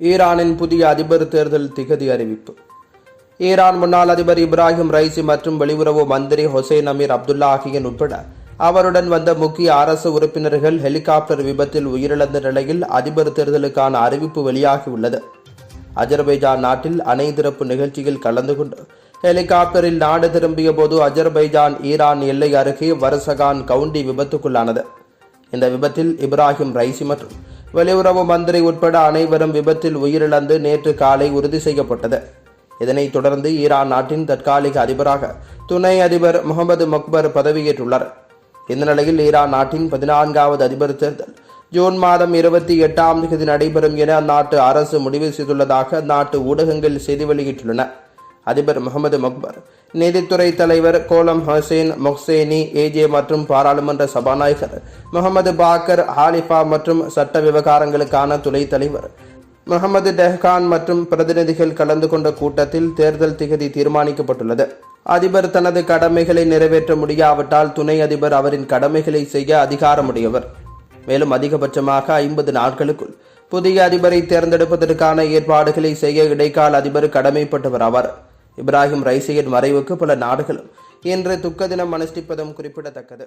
ஈரானின் புதிய அதிபர் தேர்தல் திகதி அறிவிப்பு. ஈரான் முன்னாள் அதிபர் இப்ராஹிம் ரைசி மற்றும் வெளியுறவு மந்திரி ஹொசைன் அமீர் அப்துல்லாஹியன் உட்பட அவருடன் வந்த முக்கிய அரசு உறுப்பினர்கள் ஹெலிகாப்டர் விபத்தில் உயிரிழந்த நிலையில் அதிபர் தேர்தலுக்கான அறிவிப்பு வெளியாகியுள்ளது அஜர்பைஜான் நாட்டில் அணைதிறப்பு நிகழ்ச்சியில் கலந்து கொண்டு ஹெலிகாப்டரில் நாடு திரும்பிய போது அஜர்பைஜான் ஈரான் எல்லை அருகே வரசகான் கவுண்டி விபத்துக்குள்ளானது. இந்த விபத்தில் இப்ராஹிம் ரைசி மற்றும் வெளியுறவு மந்திரி உட்பட அனைவரும் விபத்தில் உயிரிழந்து நேற்று காலை உறுதி செய்யப்பட்டது. இதனைத் தொடர்ந்து ஈரான் நாட்டின் தற்காலிக அதிபராக துணை அதிபர் முகமது மக்பர் பதவியேற்றுள்ளார். இந்த நிலையில் ஈரான் நாட்டின் பதினான்காவது அதிபர் தேர்தல் ஜூன் மாதம் இருபத்தி எட்டாம் தேதி நடைபெறும் என அந்நாட்டு அரசு முடிவு செய்துள்ளதாக அந்நாட்டு ஊடகங்கள் செய்தி வெளியிட்டுள்ளன. அதிபர் முகமது மக்பர் நீதித்துறை தலைவர் கோலம் ஹசேன் மொஹ்சேனி ஏஜே மற்றும் பாராளுமன்ற சபாநாயகர் முகமது பாக்கர் ஹாலிஃபா மற்றும் சட்ட விவகாரங்களுக்கான துணை தலைவர் முகமது டெஹ்கான் மற்றும் பிரதிநிதிகள் கலந்து கொண்ட கூட்டத்தில் தேர்தல் திகதி தீர்மானிக்கப்பட்டுள்ளது. அதிபர் தனது கடமைகளை நிறைவேற்ற முடியாவிட்டால் துணை அதிபர் அவரின் கடமைகளை செய்ய அதிகாரமுடையவர். மேலும் அதிகபட்சமாக ஐம்பது நாட்களுக்குள் புதிய அதிபரை தேர்ந்தெடுப்பதற்கான ஏற்பாடுகளை செய்ய இடைக்கால அதிபர் கடமைப்பட்டவர் ஆவார். இப்ராஹிம் ரைசியின் மறைவுக்கு பல நாடுகளும் இன்று துக்க தினம் அனுஷ்டிப்பதும் குறிப்பிடத்தக்கது.